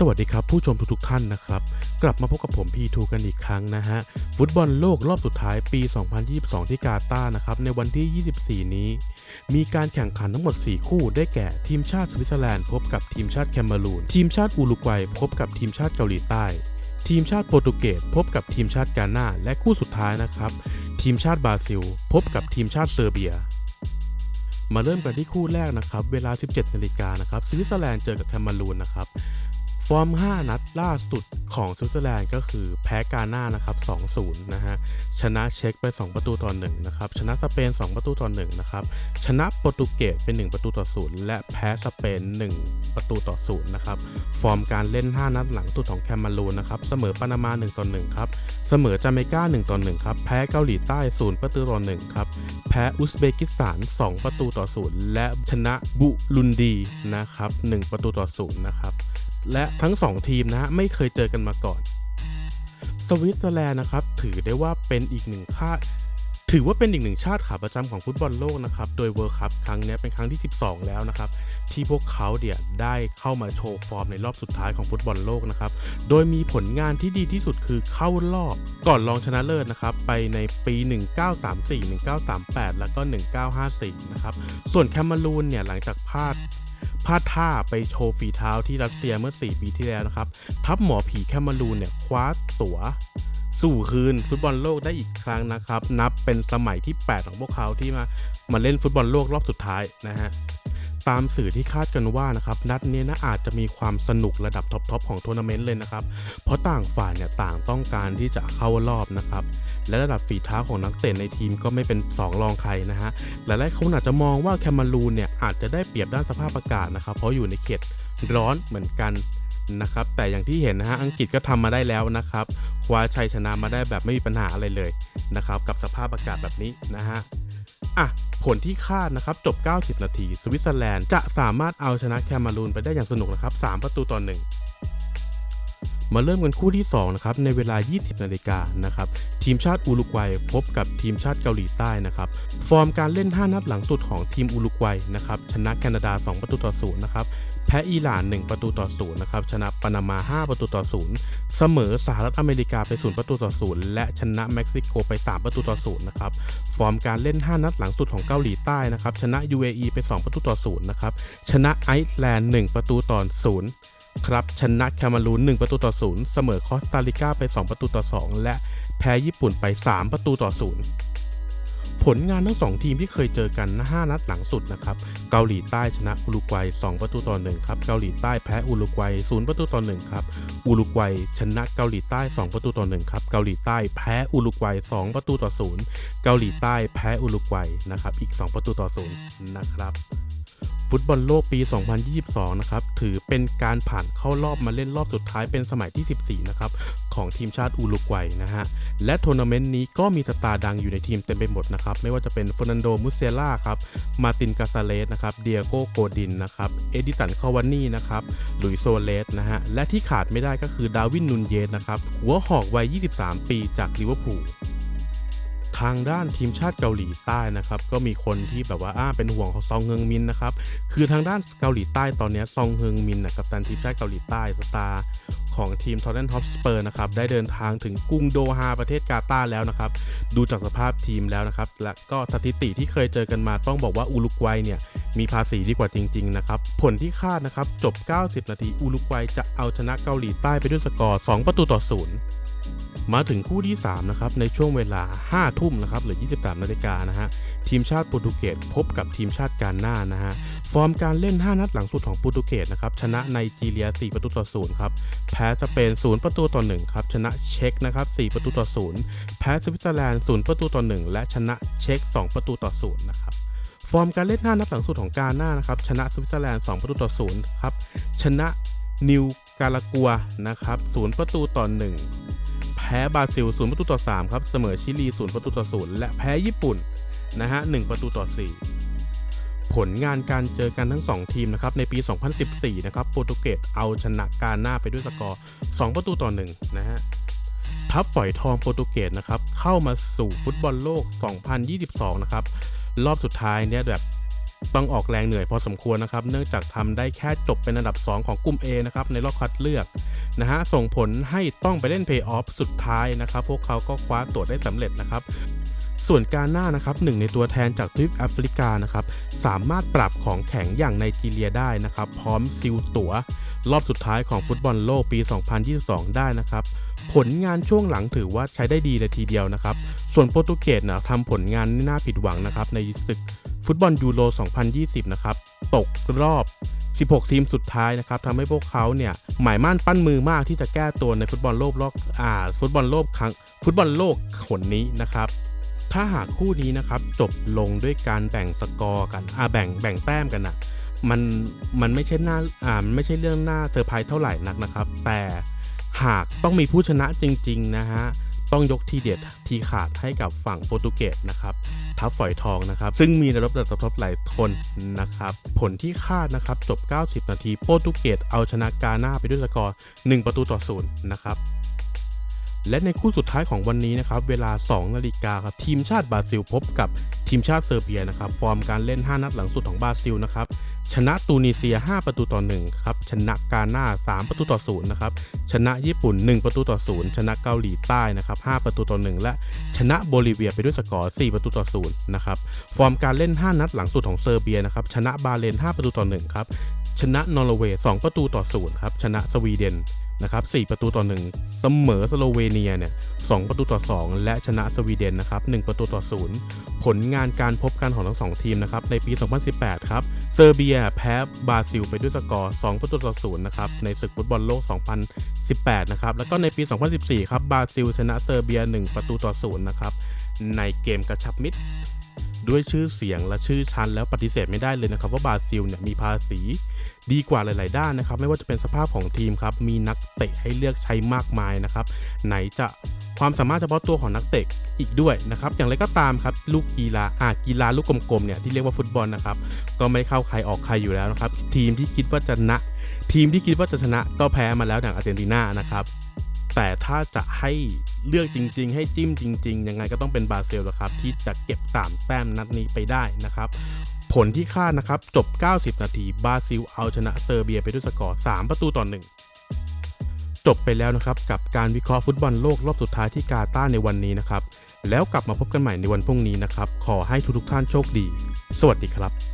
สวัสดีครับ ผู้ชมทุกๆท่านนะครับ กลับมาพบกับผมพีทูกันอีกครั้งนะฮะ ฟุตบอลโลกรอบสุดท้ายปี 2022 ที่กาตาร์นะครับ ในวันที่ 24 นี้ มีการแข่งขันทั้งหมด 4 คู่ได้แก่ ทีมชาติสวิตเซอร์แลนด์พบกับทีมชาติแคเมรูน ทีมชาติอุรุกวัยพบกับทีมชาติเกาหลีใต้ ทีมชาติโปรตุเกสพบกับทีมชาติกานาและคู่สุดท้ายนะครับ ทีมชาติบราซิล พบกับทีมชาติเซอร์เบียมาเริ่มกันที่คู่แรกนะครับ เวลา 17 นาฬิกานะครับ สวิตเซอร์แลนด์เจอกับแคนารูนนะครับ ฟอร์ม 5 นัดล่าสุดของสวิตเซอร์แลนด์ก็คือแพ้กาหน้านะครับ 2-0 นะฮะ ชนะเช็กไป 2 ประตูต่อ1นะครับ ชนะสเปน 2 ประตูต่อ1นะครับ ชนะโปรตุเกสเป็น 1 ประตูต่อ 0 และแพ้สเปน 1 ประตูต่อ 0 นะครับ ฟอร์มการเล่น 5 นัดหลังสุดของแคนารูนนะครับ เสมอปานามา 1 ต่อ 1 ครับ เสมอจาเมกา1ต่อ 1 ครับ แพ้เกาหลีใต้ 0 ประตูต่อ 1 ครับ แพ้อุซเบกิสถาน 2 ประตูต่อ 0 และชนะบุรุนดีนะครับ 1 ประตูต่อ 0 นะครับ และทั้ง 2 ทีมนะไม่เคยเจอกันมาก่อน สวิตเซอร์แลนด์นะครับถือได้ว่าเป็นอีกหนึ่งชาติถือว่าเป็นอีกหนึ่งชาติขาประจำของฟุตบอลโลกนะครับโดยเวิร์คัพครั้งนี้เป็นครั้งที่ 12 แล้วนะครับที่พวกเขาเดี่ยได้เข้ามาโชว์ฟอร์มในรอบสุดท้ายของฟุตบอลโลกนะครับโดยมีผลงานที่ดีที่สุดคือเข้ารอบก่อนรองชนะเลิศนะครับไปในปี 1934 1938 แล้วก็ 1954 นะครับส่วนแคมารูนเนี่ยหลังจากพลาด พลาดท่าไปโชว์ฝีเท้าที่รัสเซียเมื่อ 4 ปีที่แล้วนะครับ ทัพหมอผีแคมารูนเนี่ยคว้าตั๋วสู่คืนฟุตบอลโลกได้อีกครั้งนะครับ นับเป็นสมัยที่ 8 ของพวกเขาที่มามาเล่นฟุตบอลโลกรอบสุดท้ายนะฮะ ตามสื่อที่คาดกันว่านะครับนัดนี้นะอาจจะมีความสนุกระดับท็อปๆของทัวร์นาเมนต์เลยนะครับ เพราะต่างฝ่ายเนี่ยต่างต้องการที่จะเข้ารอบนะครับและระดับฝีเท้าของนักเตะในทีมก็ไม่เป็นสองรองใครนะฮะหลายๆคนอาจจะมองว่าแคมารูนเนี่ยอาจจะได้เปรียบด้านสภาพอากาศนะครับ เพราะอยู่ในเขตร้อนเหมือนกันนะครับแต่อย่างที่เห็นนะฮะอังกฤษก็ทำมาได้แล้วนะครับคว้าชัยชนะมาได้แบบไม่มีปัญหาอะไรเลยนะครับกับสภาพอากาศแบบนี้นะฮะ อะผลที่คาดนะครับจบ 90 นาที สวิตเซอร์แลนด์จะสามารถเอาชนะแคมารูนไปได้อย่างสนุกนะครับ 3 ประตูต่อ 1มาเริ่มกันคู่ที่2นะครับในเวลา 20 นาฬิกานะครับทีมชาติอุรุกวัยพบกับทีมชาติเกาหลีใต้นะครับฟอร์มการเล่น 5 นัดหลังสุดของทีมอุรุกวัยนะครับชนะแคนาดา 2 ประตูต่อ0นะครับ แพ้อิหร่าน 1 ประตูต่อ0นะครับชนะปานามา 5 ประตูต่อ0เสมอสหรัฐอเมริกาไป0ประตูต่อ0และชนะเม็กซิโกไป 3 ประตูต่อ0นะครับฟอร์มการเล่น 5 นัดหลังสุดของเกาหลีใต้นะครับชนะ UAE ไป 2 ประตูต่อ0นะครับชนะไอซ์แลนด์ 1 ประตูต่อ0ครับชนะแคนารูน 1 ประตูต่อ0เสมอคอสตาริกาไป 2 ประตูต่อ 2 และแพ้ญี่ปุ่นไป 3 ประตูต่อ0 ผลงานทั้งสองทีมที่เคยเจอกัน5นัดหลังสุดนะครับ เกาหลีใต้ชนะอุรุกวัย 2 ประตูต่อ1ครับ เกาหลีใต้แพ้อุรุกวัย 0 ประตูต่อ1ครับ อุรุกวัยชนะเกาหลีใต้ 2 ประตูต่อ1ครับ เกาหลีใต้แพ้อุรุกวัย 2 ประตูต่อ0เกาหลีใต้แพ้อุรุกวัยนะครับ อีก 2 ประตูต่อ0นะครับ ฟุตบอลโลกปี 2022 นะครับ ถือเป็นการผ่านเข้ารอบมาเล่นรอบสุดท้ายเป็นสมัยที่ 14 นะครับ ของทีมชาติอุรุกวัยนะฮะ และทัวร์นาเมนต์นี้ก็มีสตาร์ดังอยู่ในทีมเต็มไปหมดนะครับ ไม่ว่าจะเป็นเฟอร์นันโด มุสเซล่าครับ มาติน กาซาเลส นะครับ เดียโกโกดิน นะครับ เอดิสัน คาวานี่ นะครับ หลุยโซเลส นะฮะ และที่ขาดไม่ได้ก็คือดาวิน นุนเยส นะครับ หัวหอกวัย 23 ปีจากลิเวอร์พูล ทางด้านทีมชาติเกาหลีใต้นะครับก็มีคนที่แบบว่าอ้าเป็นห่วงของซองเฮงมินนะครับคือทางด้านเกาหลีใต้ตอนนี้ซองเฮงมินนะกับตันทีมชาติเกาหลีใต้สตาร์ของทีมทอร์เรนท็อปสเปอร์นะครับได้เดินทางถึงกรุงโดฮาประเทศกาตาร์แล้วนะครับดูจากสภาพทีมแล้วนะครับและก็สถิติที่เคยเจอกันมาต้องบอกว่าอุรุกวัยเนี่ยมีภาษีดีกว่าจริงๆนะครับผลที่คาดนะครับจบ 90 นาทีอุรุกวัยจะเอาชนะเกาหลีใต้ไปด้วยสกอร์ 2 ประตูต่อศูนย์ มาถึงคู่ที่ 3 นะครับ ในช่วงเวลา 5 ทุ่มนะครับหรือ 23 นาฬิกานะฮะ ทีมชาติโปรตุเกสพบกับทีมชาติกาหน้านะฮะ ฟอร์มการเล่น 5 นัดหลังสุดของโปรตุเกสนะครับ ชนะไนจีเรีย 4 ประตูต่อ 0 ครับ แพ้สเปน 0 ประตูต่อ 1 ครับ ชนะเช็กนะครับ 4 ประตูต่อ 0 แพ้สวิตเซอร์แลนด์ 0 ประตูต่อ 1 และชนะเช็ก 2 ประตูต่อ 0 นะครับฟอร์มการเล่น 5 นัดหลังสุดของกาหน้านะครับ ชนะสวิตเซอร์แลนด์ 2 ประตูต่อ 0 ครับ ชนะนิวกาลากัวนะครับ 0 ประตูต่อ 1 พ้บราซิล0ประตูต่อ3ครับเสมอชิลี0ประตูต่อ0และแพ้ญี่ปุ่นนะฮะ1ประตูต่อ 4 ผลงานการเจอกันทั้ง 2 ทีมนะครับในปี 2014 นะครับโปรตุเกสเอาชนะกาหน้าไปด้วยสกอร์ 2 ประตูต่อ 1 นะฮะทัพฝอยทองโปรตุเกสนะครับเข้ามาสู่ฟุตบอลโลก 2022 นะครับรอบสุดท้ายเนี่ยแบบ ต้องออกแรงเหนื่อยพอสมควรนะครับ เนื่องจากทำได้แค่จบเป็นอันดับ 2 ของกลุ่ม A นะครับในรอบคัดเลือกนะฮะส่งผลให้ต้องไปเล่นเพย์ออฟสุดท้ายนะครับ พวกเขาก็คว้าตั๋วได้สำเร็จนะครับส่วนการหน้านะครับหนึ่งในตัวแทนจากทวีปแอฟริกานะครับสามารถปรับของแข็งอย่างไนจีเรียได้นะครับ พร้อมซิลตั๋ว รอบสุดท้ายของฟุตบอลโลกปี 2022 ได้นะครับ ผลงานช่วงหลังถือว่าใช้ได้ดีเลยทีเดียวนะครับ ส่วนโปรตุเกสนะทำผลงานน่าผิดหวังนะครับในศึก ฟุตบอลยูโร 2020 นะครับ ตกรอบ 16 ทีมสุดท้ายนะครับทำให้พวกเขาเนี่ยหมายมั่นปั้นมือมากที่จะแก้ตัวในฟุตบอลโลกรอบอ่าฟุตบอลโลกครั้งฟุตบอลโลกหนนี้นะครับถ้าหากคู่นี้นะครับจบลงด้วยการแบ่งสกอร์กันอ่าแบ่งแบ่งแต้มกันอะมันมันไม่ใช่หน้าอ่ามันไม่ใช่เรื่องหน่าเซอร์ไพรส์เท่าไหร่นักนะครับ แต่หากต้องมีผู้ชนะจริง ๆ นะฮะ ต้องยกทีเด็ดทีขาดให้กับฝั่งโปรตุเกสนะครับทัพฝอยทองนะครับ ซึ่งมีระดับระทบหลายคนนะครับ ผลที่คาดนะครับ จบ 90 นาที โปรตุเกสเอาชนะกาหน้าไปด้วยสกอร์ 1 ประตูต่อศูนย์นะครับและในคู่สุดท้ายของวันนี้นะครับ เวลา 2 นาฬิกาครับ ทีมชาติบราซิลพบกับทีมชาติเซอร์เบียนะครับ ฟอร์มการเล่น 5 นัดหลังสุดของบราซิลนะครับ ชนะตูนิเซีย 5 ประตูต่อ1ครับชนะกาหน้า 3 ประตูต่อ0นะครับชนะญี่ปุ่น 1 ประตูต่อ0ชนะเกาหลีใต้นะครับ5ประตูต่อ1และชนะโบลิเวียไปด้วยสกอร์4ประตูต่อ0นะครับฟอร์มการเล่น 5 นัดหลังสุดของเซอร์เบียนะครับชนะบาเลน 5 ประตูต่อ1ครับชนะนอร์เวย์ 2 ประตูต่อ0ครับชนะสวีเดนนะครับ4ประตูต่อ1เสมอสโลเวเนียเนี่ย 2 ประตูต่อ 2 และชนะสวีเดนนะครับ1ประตูต่อ 0 ผลงานการพบกันของทั้งสองทีมนะครับในปี 2018 ครับ เซอร์เบียแพ้บราซิลไปด้วยสกอร์ 2 ประตูต่อ 0 นะครับในศึกฟุตบอลโลก 2018 นะครับ แล้วก็ในปี 2014 ครับบราซิลชนะเซอร์เบีย 1 ประตูต่อ 0 นะครับในเกมกระชับมิตร ด้วยชื่อเสียงและชื่อชั้นแล้วปฏิเสธไม่ได้เลยนะครับว่าบราซิลเนี่ยมีภาษีดีกว่าหลาย ๆ ด้านนะครับ ไม่ว่าจะเป็นสภาพของทีมครับ มีนักเตะให้เลือกใช้มากมายนะครับ ไหนจะความสามารถเฉพาะตัวของนักเตะอีกด้วยนะครับ อย่างไรก็ตามครับ ลูกกีฬาอ่ากีฬาลูกกลม ๆ เนี่ยที่เรียกว่าฟุตบอลนะครับ ก็ไม่เข้าใครออกใครอยู่แล้วนะครับ ทีมที่คิดว่าจะชนะ ทีมที่คิดว่าจะชนะก็แพ้มาแล้วอย่างอาร์เจนตินานะครับ แต่ถ้าจะให้ เลือกจริง ๆ ให้จิ้มจริง ๆ ยังไงก็ต้องเป็นบราซิลครับที่จะเก็บ 3 แต้มนัดนี้ไปได้นะครับผลที่คาดนะครับจบ 90 นาทีบราซิลเอาชนะเซอร์เบียไปด้วยสกอร์ 3 ประตูต่อ 1 จบไปแล้วนะครับกับการวิเคราะห์ฟุตบอลโลกรอบสุดท้ายที่กาตาร์ในวันนี้นะครับแล้วกลับมาพบกันใหม่ในวันพรุ่งนี้นะครับขอให้ทุกๆท่านโชคดี สวัสดีครับ